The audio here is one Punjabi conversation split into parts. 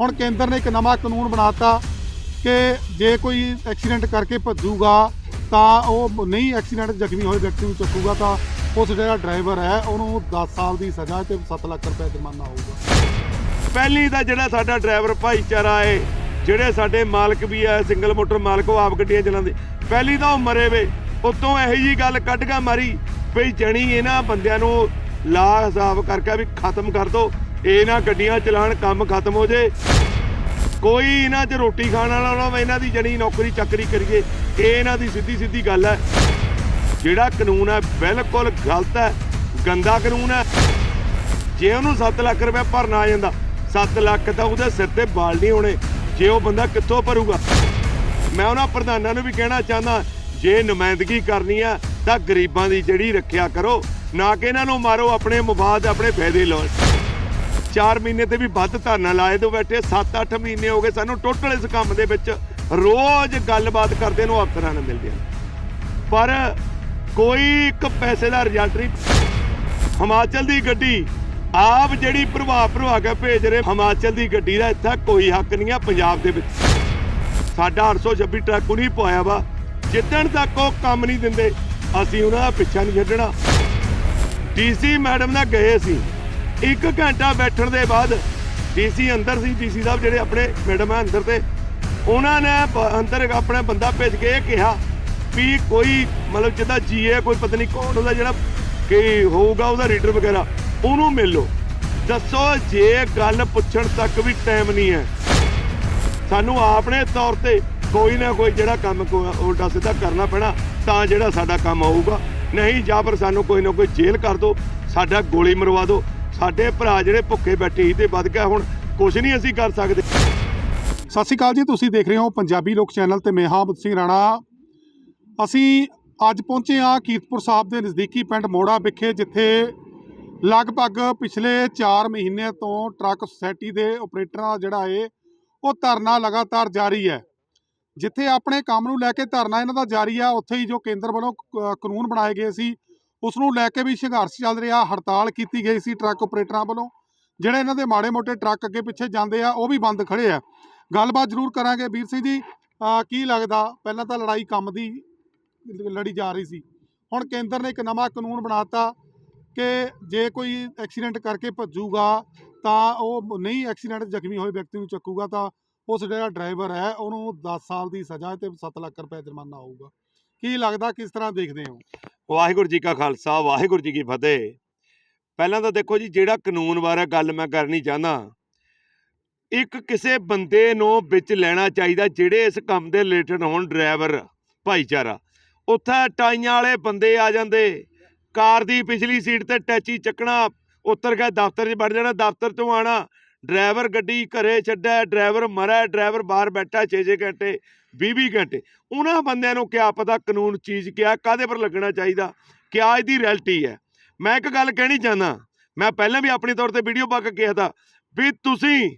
ਹੁਣ ਕੇਂਦਰ ਨੇ ਇੱਕ ਨਵਾਂ ਕਾਨੂੰਨ ਬਣਾਤਾ ਕਿ ਜੇ ਕੋਈ ਐਕਸੀਡੈਂਟ ਕਰਕੇ ਭੱਜੂਗਾ ਤਾਂ ਉਹ ਨਹੀਂ ਐਕਸੀਡੈਂਟ ਜ਼ਖਮੀ ਹੋਏ ਵਿਅਕਤੀ ਨੂੰ ਚੱਕੂਗਾ ਤਾਂ ਉਸ ਜਿਹੜਾ ਡਰਾਈਵਰ ਹੈ ਉਹਨੂੰ 10 ਸਾਲ ਦੀ ਸਜ਼ਾ ਤੇ 7 ਲੱਖ ਰੁਪਏ ਜੁਰਮਾਨਾ ਹੋਊਗਾ। ਪਹਿਲੀ ਤਾਂ ਜਿਹੜਾ ਸਾਡਾ ਡਰਾਈਵਰ ਭਾਈਚਾਰਾ ਏ, ਜਿਹੜੇ ਸਾਡੇ ਮਾਲਕ ਵੀ ਆ ਸਿੰਗਲ ਮੋਟਰ ਮਾਲਕ, ਉਹ ਆਪ ਗੱਡੀਆਂ ਚਲਾਉਂਦੇ। ਪਹਿਲੀ ਤਾਂ ਉਹ ਮਰੇ ਵੇ, ਉਤੋਂ ਇਹੋ ਜੀ ਗੱਲ ਕੱਢ ਕੇ ਮਾਰੀ ਵੀ ਜਣੀ ਇਹਨਾਂ ਬੰਦਿਆਂ ਨੂੰ ਲਾ ਹਿਸਾਬ ਕਰਕੇ ਵੀ ਖਤਮ ਕਰ ਦੋ। ਇਹ ਨਾ ਗੱਡੀਆਂ ਚਲਾਣ ਕੰਮ ਖਤਮ ਹੋ ਜੇ। ਕੋਈ ਇਹਨਾਂ 'ਚ ਰੋਟੀ ਖਾਣ ਵਾਲਾ ਨਾ ਇਹਨਾਂ ਦੀ ਜਣੀ ਨੌਕਰੀ ਚੱਕਰੀ ਕਰੀਏ। ਇਹ ਇਹਨਾਂ ਦੀ ਸਿੱਧੀ ਸਿੱਧੀ ਗੱਲ ਹੈ। ਜਿਹੜਾ ਕਾਨੂੰਨ ਹੈ, ਬਿਲਕੁਲ ਗਲਤ ਹੈ, ਗੰਦਾ ਕਾਨੂੰਨ ਹੈ। ਜੇ ਉਹਨੂੰ 7 ਲੱਖ ਰੁਪਏ ਭਰਨਾ ਆ ਜਾਂਦਾ 7 ਲੱਖ ਤਾਂ ਉਹਦੇ ਸਿਰ ਤੇ ਬਾਲ ਨਹੀਂ ਹੋਣੇ। ਜੇ ਉਹ ਬੰਦਾ ਕਿੱਥੋਂ ਭਰੂਗਾ? ਮੈਂ ਉਹਨਾਂ ਪ੍ਰਧਾਨਾਂ ਨੂੰ ਵੀ ਕਹਿਣਾ ਚਾਹੁੰਦਾ, ਜੇ ਨੁਮਾਇੰਦਗੀ ਕਰਨੀ ਆ ਤਾਂ ਗਰੀਬਾਂ ਦੀ ਜਿਹੜੀ ਰੱਖਿਆ ਕਰੋ। ਨਾ ਕਿ ਇਹਨਾਂ ਨੂੰ ਮਾਰੋ, ਆਪਣੇ ਮਵਾਦ ਆਪਣੇ ਫਾਇਦੇ ਲਓ। 4 ਮਹੀਨੇ ਤੇ ਵੀ ਵੱਧ ਧਰਨਾ ਲਾਏ ਤੋਂ ਬੈਠੇ 7-8 ਮਹੀਨੇ ਹੋ ਗਏ ਸਾਨੂੰ ਟੋਟਲ ਇਸ ਕੰਮ ਦੇ ਵਿੱਚ ਰੋਜ਼ ਗੱਲਬਾਤ ਕਰਦੇ ਨੂੰ ਅਫਸਰਾਂ ਨਾਲ ਮਿਲਦੇ ਆ। ਪਰ ਕੋਈ ਇੱਕ ਪੈਸੇ ਦਾ ਰਿਜ਼ਲਟ ਨਹੀਂ। ਹਿਮਾਚਲ ਦੀ ਗੱਡੀ, ਆਪ ਜਿਹੜੀ ਪ੍ਰਭਾਵ ਪ੍ਰਭਾ ਕੇ ਭੇਜ ਰਹੇ, ਹਿਮਾਚਲ ਦੀ ਗੱਡੀ ਦਾ ਇੱਥੇ ਕੋਈ ਹੱਕ ਨਹੀਂ ਆ ਪੰਜਾਬ ਦੇ ਵਿੱਚ। ਸਾਡਾ 826 ਟਰੱਕ ਉਹਨੇ ਪਵਾਇਆ ਵਾ। ਜਿੱਦਣ ਤੱਕ ਉਹ ਕੰਮ ਨਹੀਂ ਦਿੰਦੇ, ਅਸੀਂ ਉਹਨਾਂ ਦਾ ਪਿੱਛਾ ਨਹੀਂ ਛੱਡਣਾ। ਡੀਸੀ ਮੈਡਮ ਨਾਲ ਗਏ ਸੀ ਇੱਕ ਘੰਟਾ ਬੈਠਣ ਦੇ ਬਾਅਦ ਡੀਸੀ ਅੰਦਰ ਸੀ, ਡੀਸੀ ਸਾਹਿਬ ਜਿਹੜੇ ਆਪਣੇ ਮੈਡਮ ਆ ਅੰਦਰ ਤੇ, ਉਹਨਾਂ ਨੇ ਅੰਦਰ ਆਪਣਾ ਬੰਦਾ ਭੇਜ ਕੇ ਇਹ ਕਿਹਾ ਵੀ ਕੋਈ ਮਤਲਬ ਜਿੱਦਾਂ ਜੀਏ, ਕੋਈ ਪਤਾ ਨਹੀਂ ਕੌਣ ਉਹਦਾ ਜਿਹੜਾ ਕਿ ਹੋਊਗਾ ਉਹਦਾ ਰੀਡਰ ਵਗੈਰਾ, ਉਹਨੂੰ ਮਿਲ ਲਓ। ਦੱਸੋ ਜੇ ਗੱਲ ਪੁੱਛਣ ਤੱਕ ਵੀ ਟਾਈਮ ਨਹੀਂ ਹੈ। ਸਾਨੂੰ ਆਪਣੇ ਤੌਰ ਤੇ ਕੋਈ ਨਾ ਕੋਈ ਜਿਹੜਾ ਕੰਮ ਕੋ- ਉਲਟਾ ਸਿੱਧਾ ਕਰਨਾ ਪੈਣਾ, ਤਾਂ ਜਿਹੜਾ ਸਾਡਾ ਕੰਮ ਆਊਗਾ। ਨਹੀਂ, ਜਾਂ ਫਿਰ ਸਾਨੂੰ ਕੋਈ ਨਾ ਕੋਈ ਜੇਲ੍ਹ ਕਰ ਦਿਓ, ਸਾਡਾ ਗੋਲੀ ਮਰਵਾ ਦਿਓ ਸਾਡੇ ਭਰਾ ਜਿਹੜੇ ਭੁੱਖੇ ਬੈਠੇ ਸੀ ਤੇ ਵੱਧ ਗਿਆ, ਹੁਣ ਕੁਝ ਨਹੀਂ ਅਸੀਂ ਕਰ ਸਕਦੇ। ਸਤਿ ਸ਼੍ਰੀ ਅਕਾਲ ਜੀ, ਤੁਸੀਂ ਦੇਖ ਰਹੇ ਹੋ ਪੰਜਾਬੀ ਲੋਕ ਚੈਨਲ ਤੇ ਮੈਂ ਹਾਂ ਬੁੱਧ ਸਿੰਘ ਰਾਣਾ। ਅਸੀਂ ਅੱਜ ਪਹੁੰਚੇ ਹਾਂ ਕੀਰਤਪੁਰ ਸਾਹਿਬ ਦੇ ਨਜ਼ਦੀਕੀ ਪਿੰਡ ਮੋੜਾ ਵਿਖੇ, ਜਿੱਥੇ ਲਗਭਗ ਪਿਛਲੇ 4 ਮਹੀਨੇ ਤੋਂ ਟਰੱਕ ਸੁਸਾਇਟੀ ਦੇ ਆਪਰੇਟਰਾਂ ਦਾ ਜਿਹੜਾ ਏ, ਉਹ ਧਰਨਾ ਲਗਾਤਾਰ ਜਾਰੀ ਹੈ। ਜਿੱਥੇ ਆਪਣੇ ਕੰਮ ਨੂੰ ਲੈ ਕੇ ਧਰਨਾ ਇਹਨਾਂ ਦਾ ਜਾਰੀ ਆ, ਉੱਥੇ ਹੀ ਜੋ ਕੇਂਦਰ ਵੱਲੋਂ ਕ- ਕਾਨੂੰਨ ਬਣਾਏ ਗਏ ਸੀ ਉਸ ਨੂੰ ਲੈ ਕੇ ਵੀ ਸੰਘਰਸ਼ ਚੱਲ ਰਿਹਾ, ਹੜਤਾਲ ਕੀਤੀ ਗਈ ਸੀ ਟਰੱਕ ਆਪਰੇਟਰਾਂ ਵੱਲੋਂ। ਜਿਹੜੇ ਇਹਨਾਂ ਦੇ ਮਾੜੇ-ਮੋਟੇ ਟਰੱਕ ਅੱਗੇ ਪਿੱਛੇ ਜਾਂਦੇ ਆ, ਉਹ ਵੀ ਬੰਦ ਖੜੇ ਆ। ਗੱਲਬਾਤ ਜ਼ਰੂਰ ਕਰਾਂਗੇ। ਵੀਰ ਸਿੰਘ ਜੀ ਕੀ ਲੱਗਦਾ? ਪਹਿਲਾਂ ਤਾਂ ਲੜਾਈ ਕੰਮ ਦੀ ਲੜੀ ਜਾ ਰਹੀ ਸੀ। ਹੁਣ ਕੇਂਦਰ ਨੇ ਇੱਕ ਨਵਾਂ ਕਾਨੂੰਨ ਬਣਾਤਾ ਕਿ ਜੇ ਕੋਈ ਐਕਸੀਡੈਂਟ ਕਰਕੇ ਭੱਜੂਗਾ, ਤਾਂ ਉਹ ਨਹੀਂ ਐਕਸੀਡੈਂਟ ਜ਼ਖਮੀ ਹੋਏ ਵਿਅਕਤੀ ਨੂੰ ਚੱਕੂਗਾ, ਤਾਂ ਉਸ ਜਿਹੜਾ ਡਰਾਈਵਰ ਹੈ, ਉਹਨੂੰ 10 ਸਾਲ ਦੀ ਸਜ਼ਾ ਤੇ 7 ਲੱਖ ਰੁਪਏ ਜੁਰਮਾਨਾ ਹੋਊਗਾ। ਕੀ ਲੱਗਦਾ ਕਿਸ ਤਰ੍ਹਾਂ ਦੇਖਦੇ ਹੋ? ਵਾਹਿਗੁਰੂ ਜੀ ਕਾ ਖਾਲਸਾ, ਵਾਹਿਗੁਰੂ ਜੀ ਕੀ ਫਤਿਹ। ਪਹਿਲਾਂ ਤਾਂ ਦੇਖੋ ਜੀ, ਜਿਹੜਾ ਕਾਨੂੰਨ ਬਾਰੇ ਗੱਲ ਮੈਂ ਕਰਨੀ ਚਾਹੁੰਦਾ, ਇੱਕ ਕਿਸੇ ਬੰਦੇ ਨੂੰ ਵਿੱਚ ਲੈਣਾ ਚਾਹੀਦਾ ਜਿਹੜੇ ਇਸ ਕੰਮ ਦੇ ਰਿਲੇਟਡ ਹੋਣ ਡਰਾਈਵਰ ਭਾਈਚਾਰਾ। ਉੱਥੇ ਟਾਈਆਂ ਵਾਲੇ ਬੰਦੇ ਆ ਜਾਂਦੇ, ਕਾਰ ਦੀ ਪਿਛਲੀ ਸੀਟ ਤੇ ਟੈਚੀ ਚੱਕਣਾ, ਉੱਤਰ ਕੇ ਦਫ਼ਤਰ 'ਚ ਵੜ ਜਾਣਾ, ਦਫ਼ਤਰ ਤੋਂ ਆਣਾ ਡਰਾਈਵਰ ਗੱਡੀ ਘਰੇ ਛੱਡਿਆ ਡਰਾਈਵਰ ਮਰਿਆ ਡਰਾਈਵਰ ਬਾਹਰ ਬੈਠਾ 6-6 ਘੰਟੇ 20-20 ਘੰਟੇ। ਉਹਨਾਂ ਬੰਦਿਆਂ ਨੂੰ ਕਿਆ ਪਤਾ ਕਾਨੂੰਨ ਚੀਜ਼ ਕਿਆ ਕਾਦੇ ਪਰ ਲੱਗਣਾ ਚਾਹੀਦਾ, ਕਿਆ ਇਹਦੀ ਰਿਐਲਿਟੀ ਹੈ। ਮੈਂ ਇੱਕ ਗੱਲ ਕਹਿਣੀ ਚਾਹੁੰਦਾ, ਮੈਂ ਪਹਿਲਾਂ ਵੀ ਆਪਣੇ ਤੌਰ ਤੇ ਵੀਡੀਓ ਪਾ ਕੇ ਕਿਹਾ ਤਾਂ, ਵੀ ਤੁਸੀਂ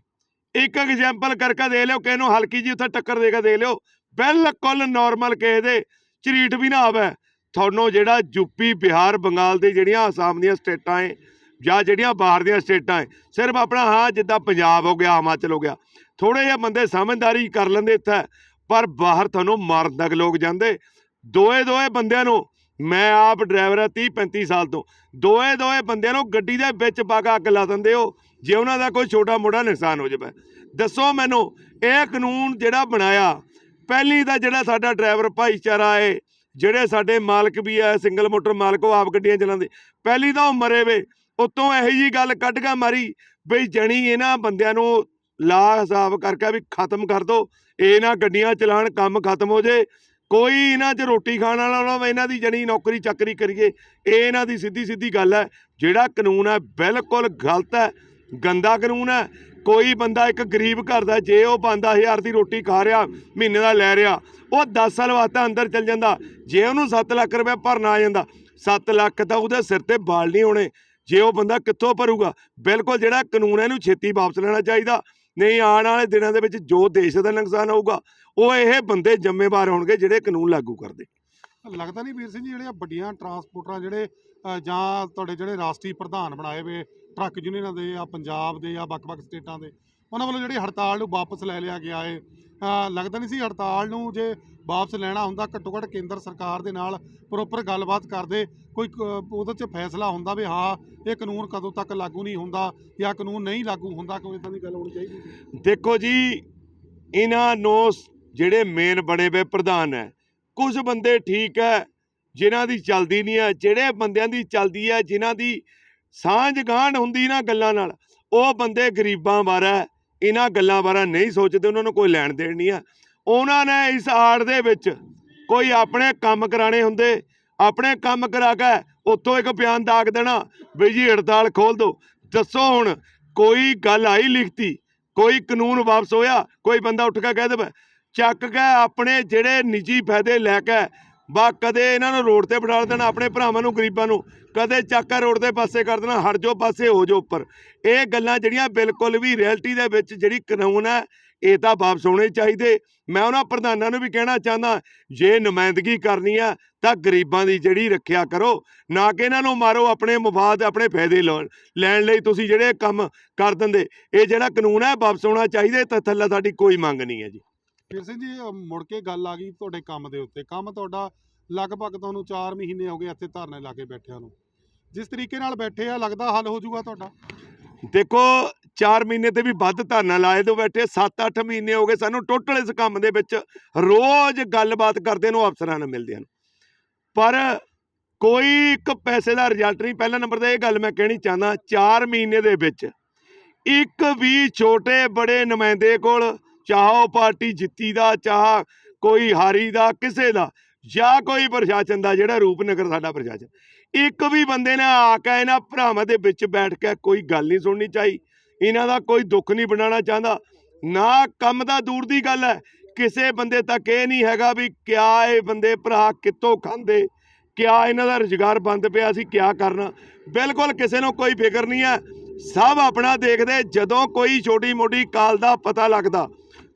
ਇੱਕ ਐਗਜ਼ਾਮਪਲ ਕਰਕੇ ਦੇ ਲਿਓ, ਕਿਸੇ ਨੂੰ ਹਲਕੀ ਜੀ ਉੱਥੇ ਟੱਕਰ ਦੇ ਕੇ ਦੇ ਲਿਓ। ਬਿਲਕੁਲ ਨਾਰਮਲ ਕਿਸੇ ਦੇ ਝਰੀਟ ਵੀ ਨਾ ਆਵੇ। ਤੁਹਾਨੂੰ ਜਿਹੜਾ ਯੂਪੀ ਬਿਹਾਰ, ਬੰਗਾਲ ਦੇ ਜਿਹੜੀਆਂ ਆਸਾਮ ਦੀਆਂ ਸਟੇਟਾਂ ਏ, ਜਾਂ ਜਿਹੜੀਆਂ ਬਾਹਰ ਦੀਆਂ ਸਟੇਟਾਂ ਏ, ਸਿਰਫ ਆਪਣਾ ਹਾਂ, ਜਿੱਦਾਂ ਪੰਜਾਬ ਹੋ ਗਿਆ, ਹਿਮਾਚਲ ਹੋ ਗਿਆ ਥੋੜੇ ਜਿਹੇ ਬੰਦੇ ਸਮਝਦਾਰੀ ਕਰ ਲੈਂਦੇ ਇੱਥੇ। ਪਰ ਬਾਹਰ ਤੁਹਾਨੂੰ ਮਾਰਨ ਤੱਕ ਲੋਕ ਜਾਂਦੇ। ਦੋਏ ਦੋਏ ਬੰਦਿਆਂ ਨੂੰ, ਮੈਂ ਆਪ ਡਰਾਈਵਰ ਆ 30 35 ਸਾਲ ਤੋਂ, ਦੋਏ ਦੋਏ ਬੰਦਿਆਂ ਨੂੰ ਗੱਡੀ ਦੇ ਵਿੱਚ ਪਾ ਕੇ ਅੱਗ ਲਾ ਦਿੰਦੇ ਹੋ, ਜੇ ਉਹਨਾਂ ਦਾ ਕੋਈ ਛੋਟਾ ਮੋਟਾ ਨੁਕਸਾਨ ਹੋ ਜਾਵੇ। ਦੱਸੋ ਮੈਨੂੰ, ਇਹ ਕਾਨੂੰਨ ਜਿਹੜਾ ਬਣਾਇਆ, ਪਹਿਲੀ ਤਾਂ ਜਿਹੜਾ ਸਾਡਾ ਡਰਾਈਵਰ ਭਾਈਚਾਰਾ ਏ, ਜਿਹੜੇ ਸਾਡੇ ਮਾਲਕ ਵੀ ਆ ਸਿੰਗਲ ਮੋਟਰ ਮਾਲਕ, ਉਹ ਆਪ ਗੱਡੀਆਂ ਚਲਾਉਂਦੇ, ਪਹਿਲੀ ਤਾਂ ਉਹ ਮਰੇ ਵੇ, ਉਤੋਂ ਇਹੋ ਜੀ ਗੱਲ ਕੱਢ ਕੇ ਮਾਰੀ, ਬਈ ਜਣੀ ਇਹਨਾਂ ਬੰਦਿਆਂ ਨੂੰ ਲਾ ਹਿਸਾਬ ਕਰਕੇ ਵੀ ਖਤਮ ਕਰ ਦੋ, ਇਹ ਨਾ ਗੱਡੀਆਂ ਚਲਾਣ ਕੰਮ ਖਤਮ ਹੋ ਜੇ। ਕੋਈ ਇਹਨਾਂ 'ਚ ਰੋਟੀ ਖਾਣ ਵਾਲਾ ਨਾ ਇਹਨਾਂ ਦੀ ਜਣੀ ਨੌਕਰੀ ਚੱਕਰੀ ਕਰੀਏ, ਇਹ ਇਹਨਾਂ ਦੀ ਸਿੱਧੀ ਸਿੱਧੀ ਗੱਲ ਹੈ। ਜਿਹੜਾ ਕਾਨੂੰਨ ਹੈ, ਬਿਲਕੁਲ ਗਲਤ ਹੈ, ਗੰਦਾ ਕਾਨੂੰਨ ਹੈ। ਕੋਈ ਬੰਦਾ ਇੱਕ ਗਰੀਬ ਘਰ ਦਾ, ਜੇ ਉਹ 5000 ਦੀ ਰੋਟੀ ਖਾ ਰਿਹਾ, ਮਹੀਨੇ ਦਾ ਲੈ ਰਿਹਾ, ਉਹ 10 ਸਾਲ ਵਾਸਤੇ ਅੰਦਰ ਚੱਲ ਜਾਂਦਾ। ਜੇ ਉਹਨੂੰ 7 ਲੱਖ ਰੁਪਏ ਭਰਨਾ ਆ ਜਾਂਦਾ 7 ਲੱਖ ਤਾਂ ਉਹਦੇ ਸਿਰ ਤੇ ਬਾਲ ਨਹੀਂ ਹੋਣੇ। ਜੇ ਉਹ ਬੰਦਾ ਕਿੱਥੋਂ ਭਰੂਗਾ? ਬਿਲਕੁਲ ਜਿਹੜਾ ਕਾਨੂੰਨ ਹੈ, ਇਹਨੂੰ ਛੇਤੀ ਵਾਪਸ ਲੈਣਾ ਚਾਹੀਦਾ। ਨਹੀਂ, ਆਉਣ ਵਾਲੇ ਦਿਨਾਂ ਦੇ ਵਿੱਚ ਜੋ ਦੇਸ਼ ਦਾ ਨੁਕਸਾਨ ਹੋਊਗਾ, ਉਹ ਇਹ ਬੰਦੇ ਜ਼ਿੰਮੇਵਾਰ ਹੋਣਗੇ ਜਿਹੜੇ ਕਾਨੂੰਨ ਲਾਗੂ ਕਰਦੇ। ਲੱਗਦਾ ਨਹੀਂ ਵੀਰ ਸਿੰਘ ਜੀ, ਜਿਹੜੀਆਂ ਵੱਡੀਆਂ ਟਰਾਂਸਪੋਰਟਰਾਂ ਜਿਹੜੇ ਜਾਂ ਤੁਹਾਡੇ ਜਿਹੜੇ ਰਾਸ਼ਟਰੀ ਪ੍ਰਧਾਨ ਬਣਾਏ ਵੇ, ਟਰੱਕ ਯੂਨੀਅਨਾਂ ਦੇ ਆ ਪੰਜਾਬ ਦੇ ਆ ਵੱਖ-ਵੱਖ ਸਟੇਟਾਂ ਦੇ, ਉਹਨਾਂ ਵੱਲੋਂ ਜਿਹੜੀ ਹੜਤਾਲ ਨੂੰ ਵਾਪਸ ਲੈ ਲਿਆ ਗਿਆ ਹੈ ਲੱਗਦਾ ਨਹੀਂ ਸੀ ਹੜਤਾਲ ਨੂੰ ਜੇ ਵਾਪਸ ਲੈਣਾ ਹੁੰਦਾ ਘੱਟੋ ਘੱਟ ਕੇਂਦਰ ਸਰਕਾਰ ਦੇ ਨਾਲ ਪ੍ਰੋਪਰ ਗੱਲਬਾਤ ਕਰਦੇ, ਕੋਈ ਕ- ਉਹਦੇ 'ਚ ਫੈਸਲਾ ਹੁੰਦਾ ਵੀ ਹਾਂ, ਇਹ ਕਾਨੂੰਨ ਕਦੋਂ ਤੱਕ ਲਾਗੂ ਨਹੀਂ ਹੁੰਦਾ ਜਾਂ ਕਾਨੂੰਨ ਨਹੀਂ ਲਾਗੂ ਹੁੰਦਾ ਕੋਈ ਇਦਾਂ ਦੀ ਗੱਲ ਹੋਣੀ ਚਾਹੀਦੀ ਦੇਖੋ ਜੀ, ਇਹਨਾਂ ਨੂੰ ਜਿਹੜੇ ਮੇਨ ਬਣੇ ਵੇ ਪ੍ਰਧਾਨ ਹੈ, ਕੁਝ ਬੰਦੇ ਠੀਕ ਹੈ, ਜਿਨ੍ਹਾਂ ਦੀ ਚੱਲਦੀ ਨਹੀਂ ਹੈ, ਜਿਹੜੇ ਬੰਦਿਆਂ ਦੀ ਚੱਲਦੀ ਹੈ, ਜਿਨ੍ਹਾਂ ਦੀ ਸਾਂਝ ਗਾਂਢ ਹੁੰਦੀ ਨਾ ਗੱਲਾਂ ਨਾਲ, ਉਹ ਬੰਦੇ ਗਰੀਬਾਂ ਬਾਰੇ ਇਹਨਾਂ ਗੱਲਾਂ ਬਾਰੇ ਨਹੀਂ ਸੋਚਦੇ, ਉਹਨਾਂ ਨੂੰ ਕੋਈ ਲੈਣ ਦੇਣ ਨਹੀਂ ਆ। ਉਹਨਾਂ ਨੇ ਇਸ ਆੜ ਦੇ ਵਿੱਚ ਕੋਈ ਆਪਣੇ ਕੰਮ ਕਰਾਣੇ ਹੁੰਦੇ, ਆਪਣੇ ਕੰਮ ਕਰਾ ਕੇ ਉੱਥੋਂ ਇੱਕ ਬਿਆਨ ਦਾਗ ਦੇਣਾ ਵੀ ਜੀ ਹੜਤਾਲ ਖੋਲ ਦਿਓ। ਦੱਸੋ ਹੁਣ, ਕੋਈ ਗੱਲ ਆਈ ਲਿਖਤੀ? ਕੋਈ ਕਾਨੂੰਨ ਵਾਪਸ ਹੋਇਆ? ਕੋਈ ਬੰਦਾ ਉੱਠ ਕੇ ਕਹਿ ਦੇਵੇ, ਚੱਕ ਕੇ ਆਪਣੇ ਜਿਹੜੇ ਨਿੱਜੀ ਫਾਇਦੇ ਲੈ ਕੇ ਬਾ ਕਦੇ ਇਹਨਾਂ ਨੂੰ ਰੋਡ ਤੇ ਬਿਠਾ ਦੇਣਾ, ਆਪਣੇ ਭਰਾਵਾਂ ਨੂੰ, ਗਰੀਬਾਂ ਨੂੰ। ਕਦੇ ਚੱਕ ਰੋਡ ਦੇ ਪਾਸੇ ਕਰ ਦੇਣਾ, ਹਟ ਜਾਓ, ਪਾਸੇ ਹੋ ਜਾਓ ਉੱਪਰ। ਇਹ ਗੱਲਾਂ ਜਿਹੜੀਆਂ ਬਿਲਕੁਲ ਵੀ ਰਿਐਲਿਟੀ ਦੇ ਵਿੱਚ ਜਿਹੜੀ ਕਾਨੂੰਨ ਹੈ, ਇਹ ਤਾਂ ਵਾਪਸ ਹੋਣੇ ਚਾਹੀਦੇ। ਮੈਂ ਉਹਨਾਂ ਪ੍ਰਧਾਨਾਂ ਨੂੰ ਵੀ ਕਹਿਣਾ ਚਾਹੁੰਦਾ, ਜੇ ਨੁਮਾਇੰਦਗੀ ਕਰਨੀ ਆ, ਤਾਂ ਗਰੀਬਾਂ ਦੀ ਜਿਹੜੀ ਰੱਖਿਆ ਕਰੋ, ਨਾ ਕਿ ਇਹਨਾਂ ਨੂੰ ਮਾਰੋ ਆਪਣੇ ਮਫਾਦ, ਆਪਣੇ ਫਾਇਦੇ ਲੈਣ ਲੈਣ ਲਈ ਤੁਸੀਂ ਜਿਹੜੇ ਕੰਮ ਕਰ ਦਿੰਦੇ। ਇਹ ਜਿਹੜਾ ਕਾਨੂੰਨ ਹੈ, ਵਾਪਸ ਹੋਣਾ ਚਾਹੀਦਾ, ਤਾਂ ਥੱਲੇ ਸਾਡੀ ਕੋਈ ਮੰਗ ਨਹੀਂ ਹੈ ਜੀ। ਫਿਰ ਸਿੰਘ ਜੀ ਮੁੜ ਕੇ ਗੱਲ ਆ ਗਈ ਤੁਹਾਡੇ ਕੰਮ ਦੇ ਉੱਤੇ। ਕੰਮ ਤੁਹਾਡਾ ਲਗਭਗ ਤੁਹਾਨੂੰ 4 ਮਹੀਨੇ ਹੋ ਗਏ ਇੱਥੇ ਧਰਨੇ ਲਾ ਕੇ ਬੈਠਿਆਂ ਨੂੰ। ਜਿਸ ਤਰੀਕੇ ਨਾਲ ਬੈਠੇ ਆ, ਲੱਗਦਾ ਹੱਲ ਹੋ ਜਾਊਗਾ ਤੁਹਾਡਾ। ਦੇਖੋ 4 ਮਹੀਨੇ ਤੇ ਵੀ ਵੱਧ ਧਰਨਾ ਲਾਏ ਤੋਂ ਬੈਠੇ 7-8 ਮਹੀਨੇ ਹੋ ਗਏ ਸਾਨੂੰ ਟੋਟਲ ਇਸ ਕੰਮ ਦੇ ਵਿੱਚ ਰੋਜ਼ ਗੱਲਬਾਤ ਕਰਦੇ ਨੂੰ ਅਫਸਰਾਂ ਨਾਲ ਮਿਲਦੇ ਹਨ। ਪਰ ਕੋਈ ਇੱਕ ਪੈਸੇ ਦਾ ਰਿਜ਼ਲਟ ਨਹੀਂ। ਪਹਿਲਾ ਨੰਬਰ ਤੇ ਇਹ ਗੱਲ ਮੈਂ ਕਹਿਣੀ ਚਾਹੁੰਦਾ 4 ਮਹੀਨੇ ਦੇ ਵਿੱਚ ਇੱਕ ਵੀ ਛੋਟੇ ਬੜੇ ਨੁਮਾਇੰਦੇ ਕੋਲ ਚਾਹੋ ਪਾਰਟੀ ਜਿੱਤੀ ਦਾ, ਚਾਹ ਕੋਈ ਹਾਰੀ ਦਾ, ਕਿਸੇ ਦਾ ਜਾਂ ਕੋਈ ਪ੍ਰਸ਼ਾਸਨ ਦਾ ਜਿਹੜਾ ਰੂਪਨਗਰ ਸਾਡਾ ਪ੍ਰਸ਼ਾਸਨ। ਇੱਕ ਵੀ ਬੰਦੇ ਨੇ ਆ ਕੇ ਇਹਨਾਂ ਭਰਾਵਾਂ ਦੇ ਵਿੱਚ ਬੈਠ ਕੇ ਕੋਈ ਗੱਲ ਨਹੀਂ ਸੁਣਨੀ ਚਾਹੀ। ਇਹਨਾਂ ਦਾ ਕੋਈ ਦੁੱਖ ਨਹੀਂ ਬਣਾਉਣਾ ਚਾਹੁੰਦਾ। ਨਾ ਕੰਮ ਦਾ ਦੂਰ ਦੀ ਗੱਲ ਹੈ। ਕਿਸੇ ਬੰਦੇ ਤੱਕ ਇਹ ਨਹੀਂ ਹੈਗਾ ਵੀ ਕਿਆ ਇਹ ਬੰਦੇ ਭਰਾ ਕਿੱਥੋਂ ਖਾਂਦੇ, ਕਿਆ ਇਹਨਾਂ ਦਾ ਰੁਜ਼ਗਾਰ ਬੰਦ ਪਿਆ ਸੀ, ਕਿਆ ਕਰਨਾ। ਬਿਲਕੁਲ ਕਿਸੇ ਨੂੰ ਕੋਈ ਫਿਕਰ ਨਹੀਂ ਹੈ। ਸਭ ਆਪਣਾ ਦੇਖਦੇ, ਜਦੋਂ ਕੋਈ ਛੋਟੀ ਮੋਟੀ ਕਾਲ ਦਾ ਪਤਾ ਲੱਗਦਾ,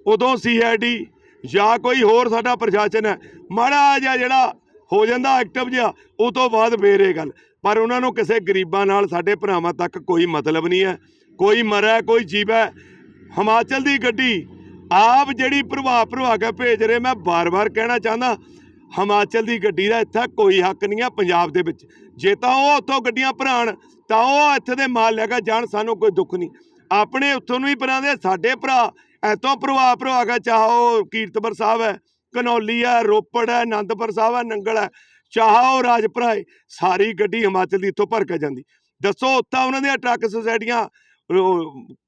ਉਦੋਂ ਸੀਆਈਡੀ ਜਾਂ ਕੋਈ ਹੋਰ ਸਾਡਾ ਪ੍ਰਸ਼ਾਸਨ ਹੈ। ਮਾੜਾ ਜਿਹਾ ਜਿਹੜਾ ਹੋ ਜਾਂਦਾ ਐਕਟਿਵ ਜਿਹਾ, ਉਹ ਤੋਂ ਬਾਅਦ ਫੇਰ ਇਹ ਗੱਲ। ਪਰ ਉਹਨਾਂ ਨੂੰ ਕਿਸੇ ਗਰੀਬਾਂ ਨਾਲ, ਸਾਡੇ ਭਰਾਵਾਂ ਤੱਕ ਕੋਈ ਮਤਲਬ ਨਹੀਂ ਹੈ। ਕੋਈ ਮਰੈ ਕੋਈ ਜੀਵੈ ਹਿਮਾਚਲ ਦੀ ਗੱਡੀ, ਆਪ ਜਿਹੜੀ ਪ੍ਰਭਾਵ ਪ੍ਰਭਾ ਕੇ ਭੇਜ ਰਹੇ, ਮੈਂ ਬਾਰ-ਬਾਰ ਕਹਿਣਾ ਚਾਹੁੰਦਾ, ਹਿਮਾਚਲ ਦੀ ਗੱਡੀ ਦਾ ਇੱਥੇ ਕੋਈ ਹੱਕ ਨਹੀਂ ਆ ਪੰਜਾਬ ਦੇ ਵਿੱਚ। ਜੇ ਤਾਂ ਉਹ ਉੱਥੋਂ ਗੱਡੀਆਂ ਭਰਾਣ, ਤਾਂ ਉਹ ਇੱਥੇ ਦੇ ਮਾਲ ਲੈ ਕੇ ਜਾਣ ਸਾਨੂੰ ਕੋਈ ਦੁੱਖ ਨਹੀਂ। ਆਪਣੇ ਉੱਥੋਂ ਨੂੰ ਹੀ ਭਰਾਉਂਦੇ ਸਾਡੇ ਭਰਾ। ਇੱਥੋਂ ਪ੍ਰਭਾਵ ਪ੍ਰਭਾ ਕੇ ਚਾਹੋ, ਕੀਰਤਪੁਰ ਸਾਹਿਬ ਹੈ। ਕਨੌਲੀ ਹੈ ਰੋਪੜ ਹੈ ਆਨੰਦਪੁਰ ਸਾਹਿਬ ਹੈ ਨੰਗਲ ਹੈ ਚਾਹੋ ਰਾਜਪੁਰਾ ਹੈ ਸਾਰੀ ਗੱਡੀ ਹਿਮਾਚਲ ਦੀ ਇੱਥੋਂ ਭਰ ਕੇ ਜਾਂਦੀ। ਦੱਸੋ ਉੱਥਾ ਉਹਨਾਂ ਦੀਆਂ ਟਰੱਕ ਸੁਸਾਇਟੀਆਂ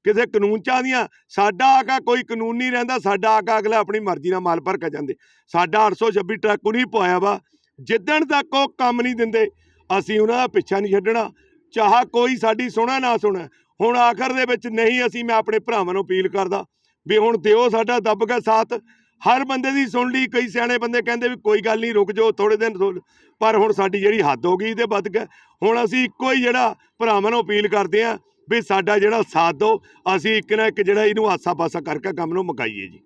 ਕਿਸੇ ਕਾਨੂੰਨ ਚਾਹਦੀਆਂ ਸਾਡਾ ਆਕਾ ਕੋਈ ਕਾਨੂੰਨ ਨਹੀਂ ਰਹਿੰਦਾ, ਸਾਡਾ ਆਕਾ ਅਗਲਾ ਆਪਣੀ ਮਰਜ਼ੀ ਨਾਲ ਮਾਲ ਭਰ ਕੇ ਜਾਂਦੇ। ਸਾਡਾ 826 ਟਰੱਕ ਨਹੀਂ ਪਵਾਇਆ ਵਾ। ਜਿੱਦਣ ਤੱਕ ਉਹ ਕੰਮ ਨਹੀਂ ਦਿੰਦੇ, ਅਸੀਂ ਉਹਨਾਂ ਦਾ ਪਿੱਛਾ ਨਹੀਂ ਛੱਡਣਾ। ਚਾਹ ਕੋਈ ਸਾਡੀ ਸੁਣਾ ਨਾ ਸੁਣਾ। ਹੁਣ ਆਖਰ ਦੇ ਵਿੱਚ ਨਹੀਂ ਅਸੀਂ, ਮੈਂ ਆਪਣੇ ਭਰਾਵਾਂ ਨੂੰ ਅਪੀਲ ਕਰਦਾ ਵੀ ਹੁਣ ਦਿਓ ਸਾਡਾ ਦੱਬ ਕੇ ਸਾਥ। ਹਰ ਬੰਦੇ ਦੀ ਸੁਣ ਲਈ, ਕਈ ਸਿਆਣੇ ਬੰਦੇ ਕਹਿੰਦੇ ਵੀ ਕੋਈ ਗੱਲ ਨਹੀਂ, ਰੁਕ ਜਾਓ ਥੋੜੇ ਦਿਨ ਸੋ- ਪਰ ਹੁਣ ਸਾਡੀ ਜਿਹੜੀ ਹੱਦ ਹੋ ਗਈ ਤੇ ਵੱਧ ਗਿਆ ਹੁਣ ਅਸੀਂ ਇੱਕੋ ਹੀ ਜਿਹੜਾ ਭਰਾਵਾਂ ਨੂੰ ਅਪੀਲ ਕਰਦੇ ਆਂ ਵੀ ਸਾਡਾ ਜਿਹੜਾ ਸਾਥ ਦਿਓ, ਅਸੀਂ ਇੱਕ ਨਾ ਇੱਕ ਜਿਹੜਾ ਇਹਨੂੰ ਆਸਾ ਪਾਸਾ ਕਰਕੇ ਕੰਮ ਨੂੰ ਮੁਕਾਈਏ ਜੀ।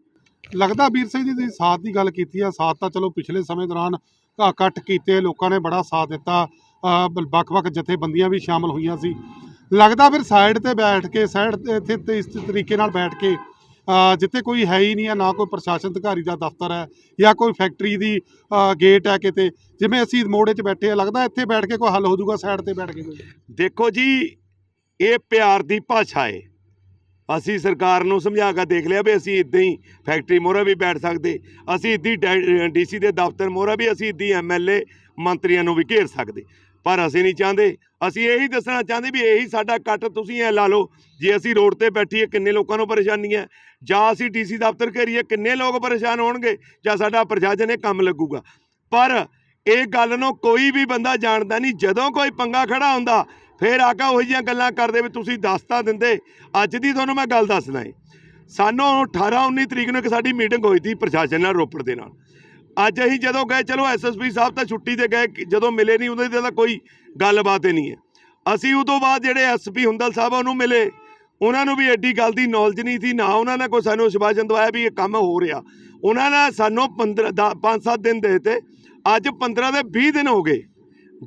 ਲੱਗਦਾ ਵੀਰ ਸਿੰਘ ਜੀ, ਤੁਸੀਂ ਸਾਥ ਦੀ ਗੱਲ ਕੀਤੀ ਆ, ਸਾਥ ਤਾਂ ਚਲੋ ਪਿਛਲੇ ਸਮੇਂ ਦੌਰਾਨ ਇਕੱਠ ਕੀਤੇ, ਲੋਕਾਂ ਨੇ ਬੜਾ ਸਾਥ ਦਿੱਤਾ ਵੱਖ-ਵੱਖ ਜਥੇਬੰਦੀਆਂ ਵੀ ਸ਼ਾਮਲ ਹੋਈਆਂ ਸੀ। ਲੱਗਦਾ ਫਿਰ ਸਾਈਡ ਤੇ ਬੈਠ ਕੇ ਸਾਈਡ ਇੱਥੇ ਇਸ ਤਰੀਕੇ ਨਾਲ ਬੈਠ ਕੇ ਜਿੱਥੇ ਕੋਈ ਹੈ ਹੀ ਨਹੀਂ ਹੈ, ਨਾ ਕੋਈ ਪ੍ਰਸ਼ਾਸਨ ਅਧਿਕਾਰੀ ਦਾ ਦਫ਼ਤਰ ਹੈ ਜਾਂ ਕੋਈ ਫੈਕਟਰੀ ਦੀ ਗੇਟ ਹੈ ਕਿਤੇ। ਜਿਵੇਂ ਅਸੀਂ ਮੋੜੇ 'ਚ ਬੈਠੇ ਆ, ਲੱਗਦਾ ਇੱਥੇ ਬੈਠ ਕੇ ਕੋਈ ਹੱਲ ਹੋ ਜਾਊਗਾ ਸਾਈਡ ਤੇ ਬੈਠ ਕੇ ਕੋਈ। ਦੇਖੋ ਜੀ, ਇਹ ਪਿਆਰ ਦੀ ਭਾਸ਼ਾ ਏ। ਅਸੀਂ ਸਰਕਾਰ ਨੂੰ ਸਮਝਾ ਕੇ ਦੇਖ ਲਿਆ ਵੀ ਅਸੀਂ ਇਦਾਂ ਹੀ ਫੈਕਟਰੀ ਮੋਹਰੇ ਵੀ ਬੈਠ ਸਕਦੇ। ਅਸੀਂ ਇੱਦਾਂ ਹੀ ਡੀਸੀ ਦੇ ਦਫ਼ਤਰ ਮੋਹਰੇ ਵੀ ਅਸੀਂ ਇੱਦਾਂ ਹੀ ਐਮਐਲਏ ਮੰਤਰੀਆਂ ਨੂੰ ਵੀ ਘੇਰ ਸਕਦੇ। ਪਰ ਅਸੀਂ ਨਹੀਂ ਚਾਹੁੰਦੇ। ਅਸੀਂ ਇਹੀ ਦੱਸਣਾ ਚਾਹੁੰਦੇ ਵੀ ਇਹੀ ਸਾਡਾ ਕੱਟ ਤੁਸੀਂ ਐ ਲਾ ਲਓ, ਜੇ ਅਸੀਂ ਰੋਡ ਤੇ ਬੈਠੀਏ ਕਿੰਨੇ ਲੋਕਾਂ ਨੂੰ ਪਰੇਸ਼ਾਨੀ ਹੈ ਜਾਂ ਅਸੀਂ ਡੀਸੀ ਦਫ਼ਤਰ ਘੇਰੀਏ ਕਿੰਨੇ ਲੋਕ ਪਰੇਸ਼ਾਨ ਹੋਣਗੇ ਜਾਂ ਸਾਡਾ ਪ੍ਰਸ਼ਾਸਨ ਇਹ ਕੰਮ ਲੱਗੂਗਾ? ਪਰ ਇਹ ਗੱਲ ਨੂੰ ਕੋਈ ਵੀ ਬੰਦਾ ਜਾਣਦਾ ਨਹੀਂ। ਜਦੋਂ ਕੋਈ ਪੰਗਾ ਖੜਾ ਹੁੰਦਾ, ਫੇਰ ਆਕਾ ਉਹੀ ਜਿਹੀਆਂ ਗੱਲਾਂ ਕਰਦੇ ਵੀ ਤੁਸੀਂ ਦੱਸ ਤਾਂ ਦਿੰਦੇ। ਅੱਜ ਦੀ ਤੁਹਾਨੂੰ ਮੈਂ ਗੱਲ ਦੱਸਦਾ ਏ। ਸਾਨੂੰ 18 19 ਤਰੀਕ ਨੂੰ ਇੱਕ ਸਾਡੀ ਮੀਟਿੰਗ ਹੋਈ ਸੀ ਪ੍ਰਸ਼ਾਸਨ ਨਾਲ ਰੋਪੜ ਦੇ ਨਾਲ। ਅੱਜ ਅਸੀਂ ਜਦੋਂ ਗਏ, ਚਲੋ ਐਸਐਸਪੀ ਸਾਹਿਬ ਤਾਂ ਛੁੱਟੀ ਤੇ ਗਏ, ਜਦੋਂ ਮਿਲੇ ਨਹੀਂ ਉਹਦੇ ਤੇ ਤਾਂ ਕੋਈ ਗੱਲਬਾਤ ਹੀ ਨਹੀਂ ਹੈ। ਅਸੀਂ ਉਦੋਂ ਬਾਅਦ ਜਿਹੜੇ ਐਸਪੀ ਹੁੰਦਲ ਸਾਹਿਬ ਉਹਨੂੰ ਮਿਲੇ। ਉਹਨਾਂ ਨੂੰ ਵੀ ਐਡੀ ਗੱਲ ਦੀ ਨੌਲੇਜ ਨਹੀਂ ਸੀ, ਨਾ ਉਹਨਾਂ ਨੇ ਕੋਈ ਸਾਨੂੰ ਸ਼ਿਵਾਜਨ ਦਵਾਇਆ ਵੀ ਇਹ ਕੰਮ ਹੋ ਰਿਹਾ। ਉਹਨਾਂ ਨੇ ਸਾਨੂੰ 15 5-7 ਦਿਨ ਦੇ ਦਿੱਤੇ। ਅੱਜ 15 ਦੇ 20 ਦਿਨ ਹੋ ਗਏ।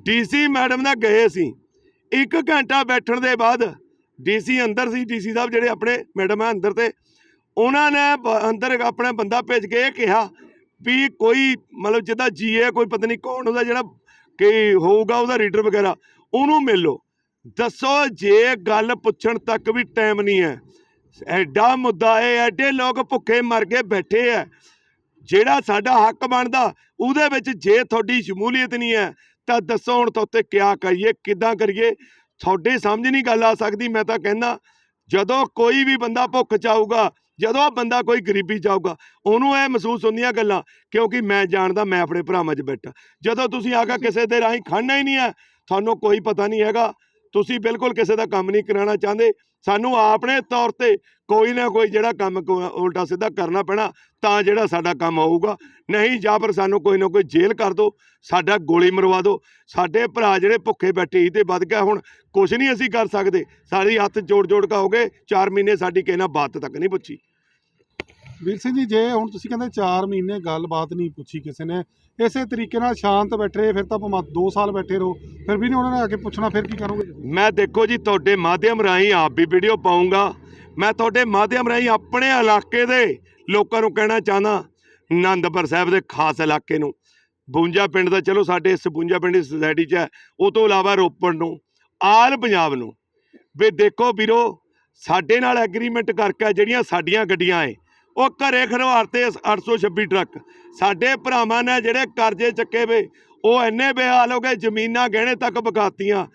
ਡੀਸੀ ਮੈਡਮ ਨਾਲ ਗਏ ਅਸੀਂ। ਇੱਕ ਘੰਟਾ ਬੈਠਣ ਦੇ ਬਾਅਦ ਡੀਸੀ ਅੰਦਰ ਸੀ ਡੀਸੀ ਸਾਹਿਬ ਜਿਹੜੇ ਆਪਣੇ ਮੈਡਮ ਆ ਅੰਦਰ ਤੇ, ਉਹਨਾਂ ਨੇ ਬ- ਅੰਦਰ ਆਪਣਾ ਬੰਦਾ ਭੇਜ ਕੇ ਇਹ ਕਿਹਾ ਵੀ ਕੋਈ ਮਤਲਬ ਜਿਹਦਾ ਜੀਏ, ਕੋਈ ਪਤਾ ਨਹੀਂ ਕੌਣ ਉਹਦਾ ਜਿਹੜਾ ਕਿ ਹੋਊਗਾ, ਉਹਦਾ ਰੀਡਰ ਵਗੈਰਾ, ਉਹਨੂੰ ਮਿਲ। ਲਓ ਦੱਸੋ ਜੇ ਗੱਲ ਪੁੱਛਣ ਤੱਕ ਵੀ ਟਾਈਮ ਨਹੀਂ ਹੈ। ਐਡਾ ਮੁੱਦਾ ਹੈ, ਐਡੇ ਲੋਕ ਭੁੱਖੇ ਮਰ ਕੇ ਬੈਠੇ ਆ ਜਿਹੜਾ ਸਾਡਾ ਹੱਕ ਬਣਦਾ, ਉਹਦੇ ਵਿੱਚ ਜੇ ਤੁਹਾਡੀ ਸ਼ਮੂਲੀਅਤ ਨਹੀਂ ਹੈ, ਤਾਂ ਦੱਸੋ ਹੁਣ ਤੋਂ ਕਿਆ ਕਰੀਏ, ਕਿੱਦਾਂ ਕਰੀਏ? ਤੁਹਾਡੇ ਸਮਝ ਨਹੀਂ ਗੱਲ ਆ ਸਕਦੀ, ਮੈਂ ਤਾਂ ਕਹਿੰਦਾ, ਜਦੋਂ ਕੋਈ ਵੀ ਬੰਦਾ ਭੁੱਖ ਚਾਊਗਾ ਜਦੋਂ ਬੰਦਾ ਕੋਈ ਗਰੀਬੀ ਚਾਊਗਾ ਉਹਨੂੰ ਇਹ ਮਹਿਸੂਸ ਹੁੰਦੀਆਂ ਗੱਲਾਂ, ਕਿਉਂਕਿ ਮੈਂ ਜਾਣਦਾ ਮੈਂ ਆਪਣੇ ਭਰਾਵਾਂ 'ਚ ਬੈਠਾ। ਜਦੋਂ ਤੁਸੀਂ ਆ ਕੇ ਕਿਸੇ ਦੇ ਰਾਹੀਂ ਖੜਨਾ ਹੀ ਨਹੀਂ ਹੈ, ਤੁਹਾਨੂੰ ਕੋਈ ਪਤਾ ਨਹੀਂ ਹੈਗਾ। ਤੁਸੀਂ ਬਿਲਕੁਲ ਕਿਸੇ ਦਾ ਕੰਮ ਨਹੀਂ ਕਰਾਉਣਾ ਚਾਹੁੰਦੇ। ਸਾਨੂੰ ਆਪਣੇ ਤੌਰ ਤੇ ਕੋਈ ਨਾ ਕੋਈ ਜਿਹੜਾ ਕੰਮ ਕੋ- ਉਲਟਾ ਸਿੱਧਾ ਕਰਨਾ ਪੈਣਾ, ਤਾਂ ਜਿਹੜਾ ਸਾਡਾ ਕੰਮ ਹੋਊਗਾ ਨਹੀਂ, ਜਾਂ ਫਿਰ ਸਾਨੂੰ ਕੋਈ ਨਾ ਕੋਈ ਜੇਲ੍ਹ ਕਰ ਦਿਓ, ਸਾਡਾ ਗੋਲੀ ਮਰਵਾ ਦਿਓ। ਸਾਡੇ ਭਰਾ ਜਿਹੜੇ ਭੁੱਖੇ ਬੈਠੇ ਸੀ ਤੇ ਵੱਧ ਗਿਆ, ਹੁਣ ਕੁਝ ਨਹੀਂ ਅਸੀਂ ਕਰ ਸਕਦੇ। ਸਾਡੀ ਹੱਥ ਜੋੜ ਜੋੜ ਕੇ ਹੋ 4 ਮਹੀਨੇ ਸਾਡੀ ਕਿਸੇ ਨਾਲ ਬਾਤ ਤੱਕ ਨਹੀਂ ਪੁੱਛੀ। ਵੀਰ ਸਿੰਘ ਜੀ ਜੇ ਹੁਣ ਤੁਸੀਂ ਕਹਿੰਦੇ 4 ਮਹੀਨੇ ਗੱਲਬਾਤ ਨਹੀਂ ਪੁੱਛੀ ਕਿਸੇ ਨੇ ਇਸੇ ਤਰੀਕੇ ਨਾਲ ਸ਼ਾਂਤ ਬੈਠੇ ਰਹੇ, ਫਿਰ ਤਾਂ ਭਾਵੇਂ 2 ਸਾਲ ਬੈਠੇ ਰਹੋ ਫਿਰ ਵੀ ਨਹੀਂ ਉਹਨਾਂ ਨੇ ਆ ਕੇ ਪੁੱਛਣਾ ਫਿਰ ਕੀ ਕਰੋਗੇ? ਮੈਂ ਦੇਖੋ ਜੀ ਤੁਹਾਡੇ ਮਾਧਿਅਮ ਰਾਹੀਂ ਆਪ ਵੀ ਵੀਡੀਓ ਪਾਉਂਗਾ। ਮੈਂ ਤੁਹਾਡੇ ਮਾਧਿਅਮ ਰਾਹੀਂ ਆਪਣੇ ਇਲਾਕੇ ਦੇ ਲੋਕਾਂ ਨੂੰ ਕਹਿਣਾ ਚਾਹੁੰਦਾ ਆਨੰਦਪੁਰ ਸਾਹਿਬ ਦੇ ਖਾਸ ਇਲਾਕੇ ਨੂੰ। ਬੁੰਜਾ ਪਿੰਡ ਦਾ ਚਲੋ ਸਾਡੇ ਇਸ ਬੁੰਜਾ ਪਿੰਡ ਦੀ ਸੋਸਾਇਟੀ 'ਚ ਹੈ ਉਹ ਤੋਂ ਇਲਾਵਾ ਰੋਪੜ ਨੂੰ ਆਲ ਪੰਜਾਬ ਨੂੰ। ਵੀ ਦੇਖੋ ਵੀਰੋ ਸਾਡੇ ਨਾਲ ਐਗਰੀਮੈਂਟ ਕਰਕੇ ਜਿਹੜੀਆਂ ਸਾਡੀਆਂ ਗੱਡੀਆਂ ਏ ਉਹ ਘਰੇ ਖਰਵਾਰਤੇ 826 ਟਰੱਕ। ਸਾਡੇ ਭਰਾਵਾਂ ਨੇ ਜਿਹੜੇ ਕਰਜ਼ੇ ਚੱਕੇ ਵੇ, ਉਹ ਇੰਨੇ ਬੇਹਾਲ ਹੋ ਗਏ, ਜ਼ਮੀਨਾਂ ਗਹਿਣੇ ਤੱਕ ਬਕਾਤੀਆਂ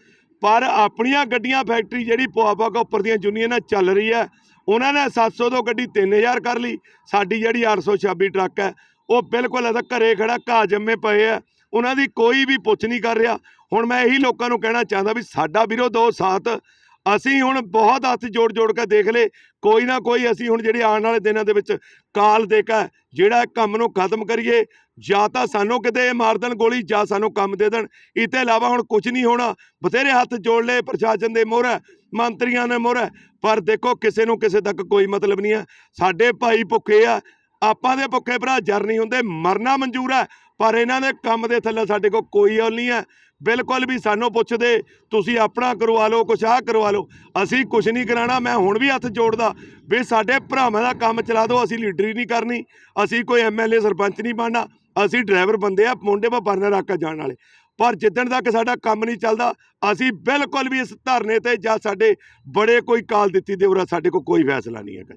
ਪਰ ਆਪਣੀਆਂ ਗੱਡੀਆਂ ਫੈਕਟਰੀ ਜਿਹੜੀ ਪੁਆਪਾ ਉੱਪਰ ਦੀਆਂ ਯੂਨੀਅਨਾਂ ਚੱਲ ਰਹੀ ਹੈ, ਉਹਨਾਂ ਨੇ 700 ਤੋਂ ਗੱਡੀ 3000 ਕਰ ਲਈ। ਸਾਡੀ ਜਿਹੜੀ 826 ਟਰੱਕ ਹੈ, ਉਹ ਬਿਲਕੁਲ ਇਹਦਾ ਘਰੇ ਖੜਾ, ਘਾਹ ਜੰਮੇ ਪਏ ਆ ਉਹਨਾਂ ਦੀ ਕੋਈ ਵੀ ਪੁੱਛ ਨਹੀਂ ਕਰ ਰਿਹਾ। ਹੁਣ ਮੈਂ ਇਹੀ ਲੋਕਾਂ ਨੂੰ ਕਹਿਣਾ ਚਾਹੁੰਦਾ ਵੀ ਸਾਡਾ ਵੀਰੋ ਦੋ ਸਾਥ ਅਸੀਂ ਹੁਣ ਬਹੁਤ ਹੱਥ ਜੋੜ ਜੋੜ ਕੇ ਦੇਖ ਲਏ। ਕੋਈ ਨਾ ਕੋਈ ਅਸੀਂ ਹੁਣ ਜਿਹੜੇ ਆਉਣ ਵਾਲੇ ਦਿਨਾਂ ਦੇ ਵਿੱਚ ਕਾਲ ਦੇ ਕੇ ਜਿਹੜਾ ਕੰਮ ਨੂੰ ਖਤਮ ਕਰੀਏ, ਜਾਂ ਤਾਂ ਸਾਨੂੰ ਕਿਤੇ ਮਾਰ ਦੇਣ ਗੋਲੀ, ਜਾਂ ਸਾਨੂੰ ਕੰਮ ਦੇ ਦੇਣ। ਇਹ ਤੋਂ ਇਲਾਵਾ ਹੁਣ ਕੁਝ ਨਹੀਂ ਹੋਣਾ। ਬਥੇਰੇ ਹੱਥ ਜੋੜ ਲਏ ਪ੍ਰਸ਼ਾਸਨ ਦੇ ਮੋਹਰ, ਮੰਤਰੀਆਂ ਨੇ ਮੋਹਰ, ਪਰ ਦੇਖੋ ਕਿਸੇ ਨੂੰ ਕਿਸੇ ਤੱਕ ਕੋਈ ਮਤਲਬ ਨਹੀਂ ਹੈ। ਸਾਡੇ ਭਾਈ ਭੁੱਖੇ ਆ। ਆਪਾਂ ਦੇ ਭੁੱਖੇ ਭਰਾ ਜਰ ਨਹੀਂ ਹੁੰਦੇ। ਮਰਨਾ ਮਨਜ਼ੂਰ ਹੈ, ਪਰ ਇਹਨਾਂ ਦੇ ਕੰਮ ਦੇ ਥੱਲੇ ਸਾਡੇ ਕੋਲ ਕੋਈ ਹੱਲ ਨਹੀਂ ਹੈ। ਬਿਲਕੁਲ ਵੀ ਸਾਨੂੰ ਪੁੱਛਦੇ, ਤੁਸੀਂ ਆਪਣਾ ਕਰਵਾ ਲਓ, ਕੁਛ ਆਹ ਕਰਵਾ ਲਓ। ਅਸੀਂ ਕੁਛ ਨਹੀਂ ਕਰਾਣਾ ਮੈਂ ਹੁਣ ਵੀ ਹੱਥ ਜੋੜਦਾ ਵੀ ਸਾਡੇ ਭਰਾਵਾਂ ਦਾ ਕੰਮ ਚਲਾ ਦਿਓ, ਅਸੀਂ ਲੀਡਰੀ ਨਹੀਂ ਕਰਨੀ, ਅਸੀਂ ਕੋਈ ਐਮਐਲਏ ਸਰਪੰਚ ਨਹੀਂ ਬਣਨਾ, ਅਸੀਂ ਡਰਾਈਵਰ ਬੰਦੇ ਆ, ਮੁੰਡੇ ਪਾ ਬਰਨਰ ਰੱਖ ਜਾਣ ਵਾਲੇ। ਪਰ ਜਿੱਦਣ ਤੱਕ ਸਾਡਾ ਕੰਮ ਨਹੀਂ ਚੱਲਦਾ, ਅਸੀਂ ਬਿਲਕੁਲ ਵੀ ਇਸ ਧਰਨੇ ਤੇ ਜਾਂ ਸਾਡੇ ਬੜੇ ਕੋਈ ਕਾਲ ਦਿੱਤੀ ਦੇ ਉਰਾ ਸਾਡੇ ਕੋਲ ਕੋਈ ਫੈਸਲਾ ਨਹੀਂ ਹੈਗਾ।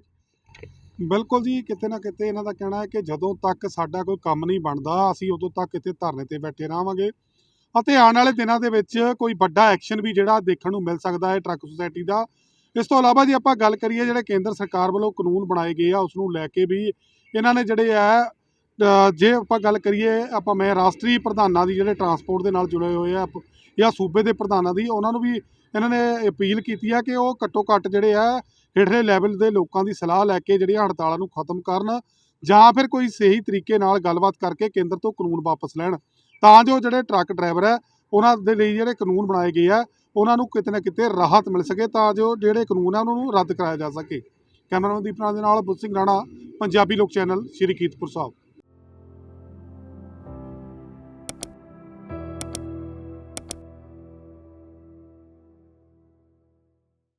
ਬਿਲਕੁਲ ਜੀ, ਕਿਤੇ ਨਾ ਕਿਤੇ ਇਹਨਾਂ ਦਾ ਕਹਿਣਾ ਹੈ ਕਿ ਜਦੋਂ ਤੱਕ ਸਾਡਾ ਕੋਈ ਕੰਮ ਨਹੀਂ ਬਣਦਾ, ਅਸੀਂ ਉਦੋਂ ਤੱਕ ਇੱਥੇ ਧਰਨੇ ਤੇ ਬੈਠੇ ਰਹਾਂਗੇ। ਅਤੇ ਆਉਣ ਵਾਲੇ ਦਿਨਾਂ ਦੇ ਵਿੱਚ ਕੋਈ ਵੱਡਾ ਐਕਸ਼ਨ ਵੀ ਜਿਹੜਾ ਦੇਖਣ ਨੂੰ ਮਿਲ ਸਕਦਾ ਹੈ ਟਰੱਕ ਸੁਸਾਇਟੀ ਦਾ। ਇਸ ਤੋਂ ਇਲਾਵਾ ਜੇ ਆਪਾਂ ਗੱਲ ਕਰੀਏ ਜਿਹੜੇ ਕੇਂਦਰ ਸਰਕਾਰ ਵੱਲੋਂ ਕਾਨੂੰਨ ਬਣਾਏ ਗਏ ਆ ਉਸ ਨੂੰ ਲੈ ਕੇ ਵੀ ਇਹਨਾਂ ਨੇ ਜਿਹੜੇ ਆ ਜੇ ਆਪਾਂ ਗੱਲ ਕਰੀਏ, ਆਪਾਂ ਮੈਂ ਰਾਸ਼ਟਰੀ ਪ੍ਰਧਾਨਾਂ ਦੀ ਜਿਹੜੇ ਟਰਾਂਸਪੋਰਟ ਦੇ ਨਾਲ ਜੁੜੇ ਹੋਏ ਆ, ਜਾਂ ਸੂਬੇ ਦੇ ਪ੍ਰਧਾਨਾਂ ਦੀ, ਉਹਨਾਂ ਨੂੰ ਵੀ ਇਹਨਾਂ ਨੇ ਅਪੀਲ ਕੀਤੀ ਆ ਕਿ ਉਹ ਘੱਟੋ ਘੱਟ ਜਿਹੜੇ ਆ, ਹੇਠਲੇ ਲੈਵਲ ਦੇ ਲੋਕਾਂ ਦੀ ਸਲਾਹ ਲੈ ਕੇ ਜਿਹੜੀਆਂ ਹੜਤਾਲਾਂ ਨੂੰ ਖਤਮ ਕਰਨ ਜਾਂ ਫਿਰ ਕੋਈ ਸਹੀ ਤਰੀਕੇ ਨਾਲ ਗੱਲਬਾਤ ਕਰਕੇ ਕੇਂਦਰ ਤੋਂ ਕਾਨੂੰਨ ਵਾਪਸ ਲੈਣ। ਤਾਂ ਜੋ ਜਿਹੜੇ ਟਰੱਕ ਡਰਾਈਵਰ ਹੈ, ਉਹਨਾਂ ਦੇ ਲਈ ਜਿਹੜੇ ਕਾਨੂੰਨ ਬਣਾਏ ਗਏ ਆ, ਉਹਨਾਂ ਨੂੰ ਕਿਤੇ ਨਾ ਕਿਤੇ ਰਾਹਤ ਮਿਲ ਸਕੇ ਤਾਂ ਜੋ ਜਿਹੜੇ ਕਾਨੂੰਨ ਆ, ਉਹਨਾਂ ਨੂੰ ਰੱਦ ਕਰਾਇਆ ਜਾ ਸਕੇ। ਕੈਮਰਾਮੈਨ ਦੀਪ ਨਾਲ ਦੇ ਨਾਲ ਬੁੱਧ ਸਿੰਘ ਰਾਣਾ, ਪੰਜਾਬੀ ਲੋਕ ਚੈਨਲ, ਸ਼੍ਰੀ ਕੀਰਤਪੁਰ ਸਾਹਿਬ।